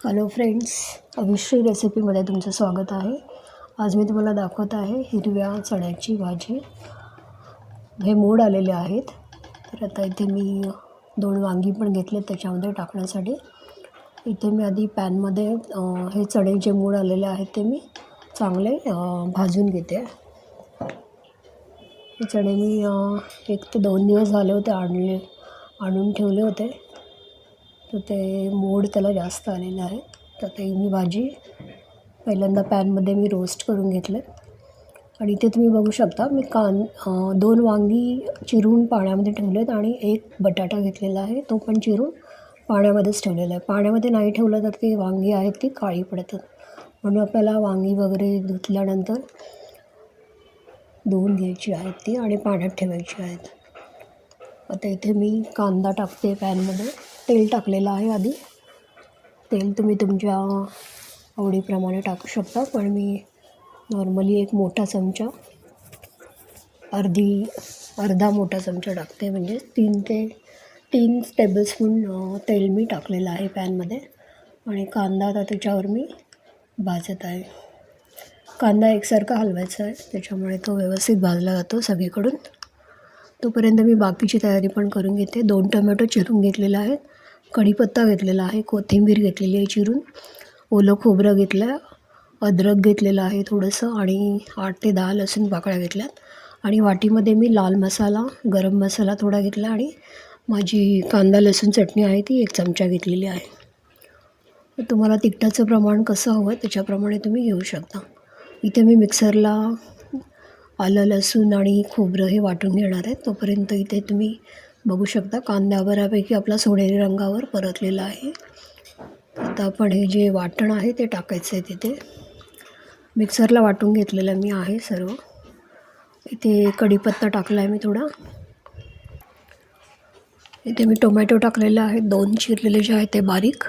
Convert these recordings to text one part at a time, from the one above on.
Hello friends Abhishree रेसिपीमध्ये तुमचं स्वागत आहे. आज मी तुम्हाला दाखवत आहे हिरव्या चण्याची भाजी. हे मोड आलेले आहेत. तर आता इथे मी दोन वांगी पण घेतले त्याच्यामध्ये टाकण्यासाठी. इथे मी आधी पॅनमध्ये हे चणे जे मूड आलेले आहेत ते मी चांगले भाजून घेते. हे चणे मी एक ते दोन दिवस झाले होते आणले आणून ठेवले होते. तर ते मोड त्याला जास्त आलेलं आहे. तर ते मी भाजी पहिल्यांदा पॅनमध्ये मी रोस्ट करून घेतले. आणि इथे तुम्ही बघू शकता मी कान दोन वांगी चिरून पाण्यामध्ये ठेवलेत आणि एक बटाटा घेतलेला आहे. तो पण चिरून पाण्यामध्येच ठेवलेला आहे. पाण्यामध्ये नाही ठेवलं तर ती वांगी आहेत ती काळी पडतात. म्हणून आपल्याला वांगी वगैरे धुतल्यानंतर धुवून घ्यायची आहेत ती आणि पाण्यात ठेवायची आहेत. आता इथे मी कांदा टाकते पॅनमध्ये. तेल टाकलेलं आहे आधी. तेल तुम्ही तुमच्या आवडीप्रमाणे टाकू शकता पण मी नॉर्मली एक मोठा चमचा अर्धी अर्धा मोठा चमचा टाकते. म्हणजे तीन ते तीन टेबलस्पून तेल मी टाकलेलं आहे पॅनमध्ये. आणि कांदा आता त्याच्यावर मी भाजत आहे. कांदा एकसारखा हलवायचा आहे त्याच्यामुळे तो व्यवस्थित भाजला जातो सगळीकडून. तोपर्यंत मी बाकीची तयारी पण करून घेते. दोन टोमॅटो चिरून घेतलेला आहे कढीपत्ता घेतलेला आहे. कोथिंबीर घेतलेली आहे चिरून. ओलं खोबरं घेतलं आहे अद्रक घेतलेलं आहे थोडंसं आणि आठ ते दहा लसूण पाकळ्या घेतल्यात. आणि वाटीमध्ये मी लाल मसाला गरम मसाला थोडा घेतला आणि माझी कांदा लसूण चटणी आहे ती एक चमचा घेतलेली आहे. तर तुम्हाला तिखटाचं प्रमाण कसं हवं आहे त्याच्याप्रमाणे तुम्ही घेऊ शकता. इथे मी मिक्सरला आलं लसूण आणि खोबरं हे वाटून घेणार आहे तोपर्यंत इथे तुम्ही बघू शकता कांदा बऱ्यापैकी आपला सोनेरी रंगावर परतलेला आहे. आता आपण हे जे वाटण आहे ते टाकायचं आहे तिथे. मिक्सरला वाटून घेतलेलं मी आहे सर्व. इथे कढीपत्ता टाकला आहे मी थोडा. इथे मी टोमॅटो टाकलेले आहेत दोन चिरलेले जे आहेत ते बारीक.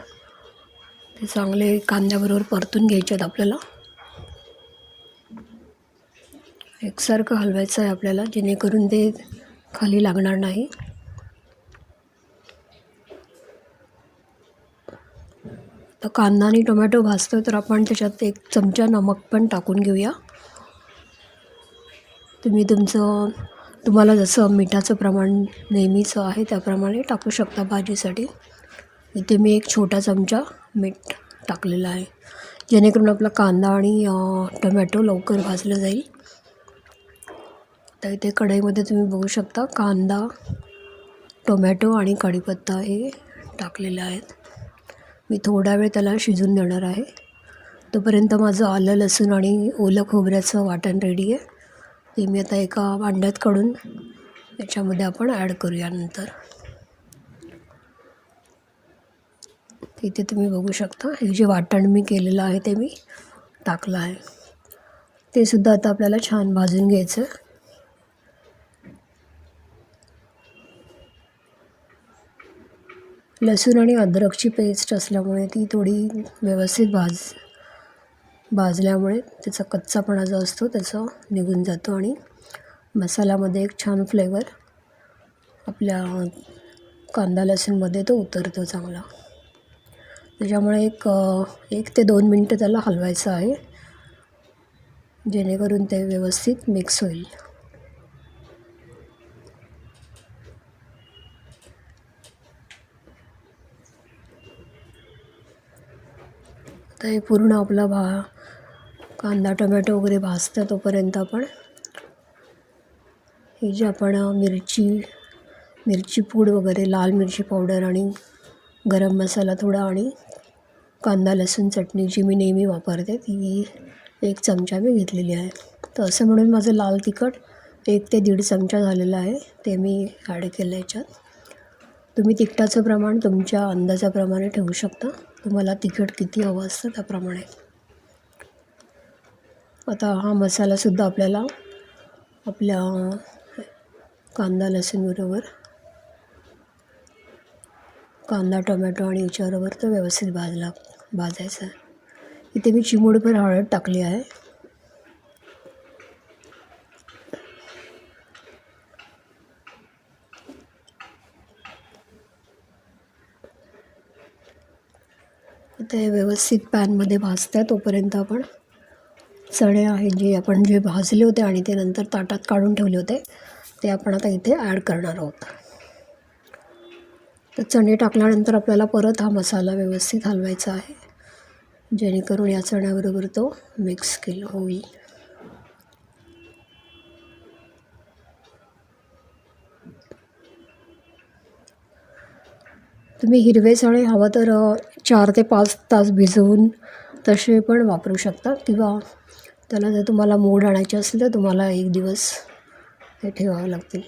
ते चांगले कांद्याबरोबर परतून घ्यायचे आहेत आपल्याला. एकसारखं हलवायचं आहे आपल्याला जेणेकरून ते खाली लागणार नाही. तर कांदा आणि टोमॅटो भाजतो तर आपण त्याच्यात एक चमचा नमक पण टाकून घेऊया. तुम्ही तुमचं तुम्हाला जसं मिठाचं प्रमाण नेहमीचं आहे त्याप्रमाणे टाकू शकता भाजीसाठी. इथे मी एक छोटा चमचा मीठ टाकलेला आहे जेणेकरून आपला कांदा आणि टोमॅटो लवकर भाजलं जाईल. आता इथे कढईमध्ये तुम्ही बघू शकता कांदा टोमॅटो आणि कढीपत्ता हे टाकलेले आहेत. मी थोडा वेळ त्याला शिजून देणार आहे. तोपर्यंत माझं आलं लसूण आणि ओलं खोबऱ्याचं वाटण रेडी आहे. ते मी आता एका भांड्यात काढून याच्यामध्ये आपण ॲड करूया नंतर. इथे तुम्ही बघू शकता हे जे वाटण मी केलेलं आहे ते मी टाकलं आहे. ते सुद्धा आता आपल्याला छान भाजून घ्यायचं लसूण आणि अद्रकची पेस्ट असल्यामुळे ती थोडी व्यवस्थित भाज भाजल्यामुळे त्याचा कच्चापणा जो असतो त्याचा निघून जातो आणि मसाल्यामध्ये एक छान फ्लेवर आपल्या कांदा लसूणमध्ये तो उतरतो चांगला. त्याच्यामुळे एक एक ते दोन मिनटं त्याला हलवायचं आहे. जेणेकरून ते व्यवस्थित मिक्स होईल. तर हे पूर्ण आपला भा कांदा टोमॅटो वगैरे भाजतं तोपर्यंत आपण. ही जी आपण मिरची मिरची पूड वगैरे लाल मिरची पावडर आणि गरम मसाला थोडा आणि कांदा लसूण चटणी जी मी नेहमी वापरते ती एक चमचा मी घेतलेली आहे. तर असं म्हणून माझं लाल तिखट एक ते दीड चमचा झालेला आहे ते मी ॲड केलं याच्यात. तुम्ही तिखटाचं प्रमाण तुमच्या अंदाजाप्रमाणे ठेवू शकता. तुम्हाला तिखट किती हवं असतं त्याप्रमाणे. आता हा मसालासुद्धा आपल्याला आपल्या कांदा लसूणबरोबर कांदा टोमॅटो आणि याच्याबरोबर तो व्यवस्थित भाजला भाजायचा इथे मी चिमूटभर हळद टाकली आहे. ते व्यवस्थित पॅनमध्ये भाजत आहे तोपर्यंत आपण चणे आहेत जे आपण जे भाजले होते आणि ते नंतर ताटात काढून ठेवले होते ते आपण आता इथे ॲड करणार आहोत. तर चणे टाकल्यानंतर आपल्याला परत हा मसाला व्यवस्थित हलवायचा आहे जेणेकरून या चण्याबरोबर तो मिक्स केला होईल. तुम्ही हिरवे चणे हवं तर चार ते पाच तास भिजवून तसे पण वापरू शकता किंवा त्याला जर तुम्हाला मोड आणायचे असेल तर तुम्हाला एक दिवस ते ठेवावं लागतील.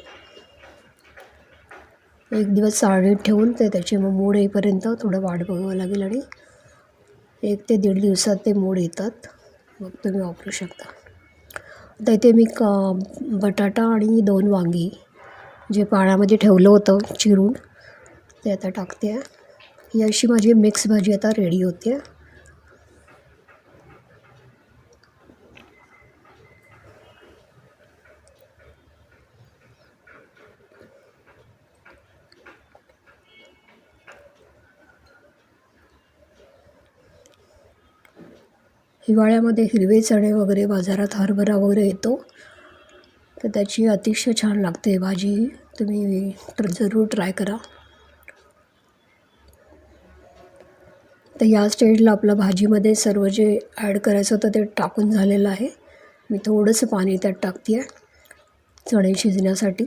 एक दिवस चाळणीत ठेवून ते त्याचे मग मोड येईपर्यंत थोडं वाट बघावं लागेल आणि एक ते दीड दिवसात ते मोड येतात. मग तुम्ही वापरू शकता. आता इथे मी क बटाटा आणि दोन वांगी जे पाण्यामध्ये ठेवलं होतं चिरून ते आता टाकते. आहे ही अशी माझी मिक्स भाजी आता रेडी होते हिवाळ्यामध्ये हिरवे चणे वगैरे बाजारात हरभरा वगैरे येतो. तर त्याची अतिशय छान लागते भाजी. तुम्ही जरूर ट्राय करा. तर या स्टेजला आपलं भाजीमध्ये सर्व जे ॲड करायचं होतं ते टाकून झालेलं आहे. मी थोडंसं पाणी त्यात टाकते आहे चणे शिजण्यासाठी.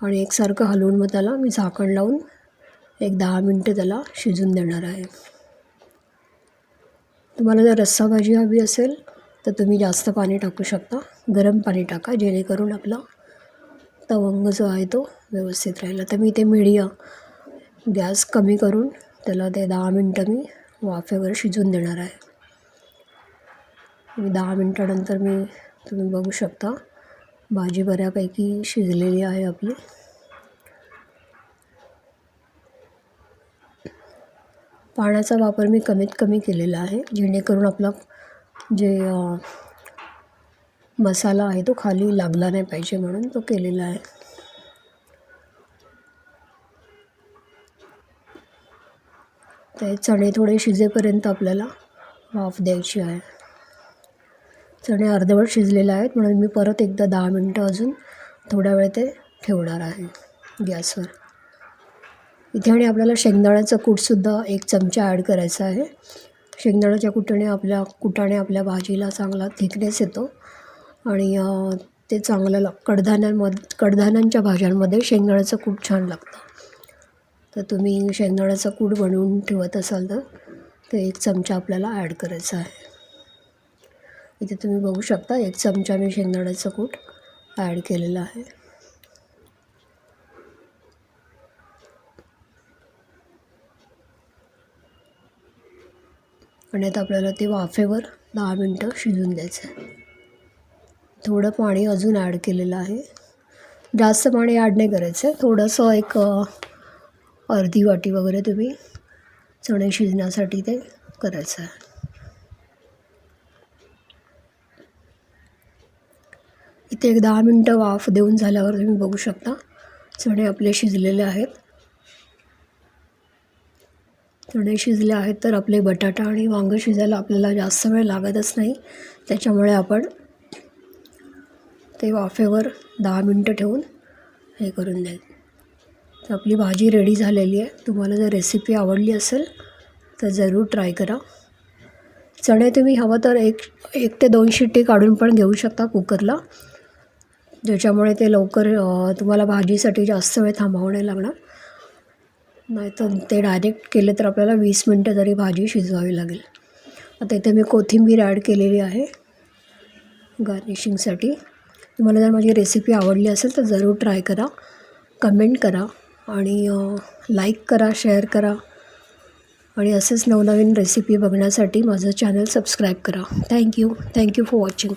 आणि एकसारखं हलवून मग त्याला मी झाकण लावून एक दहा मिनटं त्याला शिजून देणार आहे. तुम्हाला जर रस्सा भाजी हवी असेल तर तुम्ही जास्त पाणी टाकू शकता. गरम पाणी टाका जेणेकरून आपला तवंग जो आहे तो व्यवस्थित राहील. तर मी ते मीडियम गॅस कमी करून त्याला ते दहा मिनटं मी वाफेवर शिजून देणार आहे. मी दहा मिनटानंतर मी तुम्ही बघू शकता. भाजी बऱ्यापैकी शिजलेली आहे आपली. पाण्याचा वापर मी कमीत कमी केलेला आहे जेणेकरून आपला जे मसाला आहे तो खाली लागला नाही पाहिजे म्हणून तो केलेला आहे. ते चणे थोडे शिजेपर्यंत आपल्याला वाफ द्यायची आहे. चणे अर्धवट शिजलेले आहेत म्हणून मी परत एकदा दहा मिनटं अजून थोड्या वेळ ते ठेवणार आहे गॅसवर. इथे आणि आपल्याला शेंगदाण्याचं कूटसुद्धा एक चमचा ॲड करायचा आहे. शेंगदाण्याच्या कुटाने आपल्या कुटाने आपल्या भाजीला चांगला थिकनेस येतो आणि ते चांगलं लाग कडधान्यांमध्ये कडधान्यांच्या भाज्यांमध्ये शेंगदाण्याचं कूट छान लागतं. तर तुम्ही शेंगदाण्याचा कूट बनवून ठेवत असाल तर ते एक चमचा आपल्याला ॲड करायचा आहे. इथे तुम्ही बघू शकता एक चमचा मी शेंगदाण्याचं कूट ॲड केलेलं आहे. आणि आता आपल्याला ते वाफेवर दहा मिनटं शिजून द्यायचं आहे. थोडं पाणी अजून ॲड केलेलं आहे. जास्त पाणी ॲड नाही करायचं आहे. थोडंसं एक अर्धी वाटी वगैरे तुम्ही चणे शिजण्यासाठी ते करायचं आहे इथे एक दहा मिनटं वाफ देऊन झाल्यावर तुम्ही बघू शकता चणे आपले शिजलेले आहेत. चणे शिजले आहेत तर आपले बटाटा आणि वांगं शिजायला आपल्याला जास्त वेळ लागतच नाही. त्याच्यामुळे आपण ते वाफेवर दहा मिनटं ठेवून हे करून द्यायचं तर आपली भाजी रेडी झालेली आहे. तुम्हाला जर रेसिपी आवडली असेल तर जरूर ट्राय करा. चणे तुम्ही हवं तर एक एक ते दोन शिट्टी काढून पण घेऊ शकता कुकरला. ज्याच्यामुळे ते लवकर तुम्हाला भाजीसाठी जास्त वेळ थांबावं नाही लागणार. नाहीतर ते डायरेक्ट केले तर आपल्याला वीस मिनटं तरी भाजी शिजवावी लागेल. आता इथे मी कोथिंबीर ॲड केलेली आहे गार्निशिंगसाठी तुम्हाला जर माझी रेसिपी आवडली असेल तर जरूर ट्राय करा. कमेंट करा. आणि लाईक करा शेअर करा. आणि असेच नवनवीन रेसिपी बघण्यासाठी माझं चॅनल सबस्क्राईब करा. Thank you thank you for watching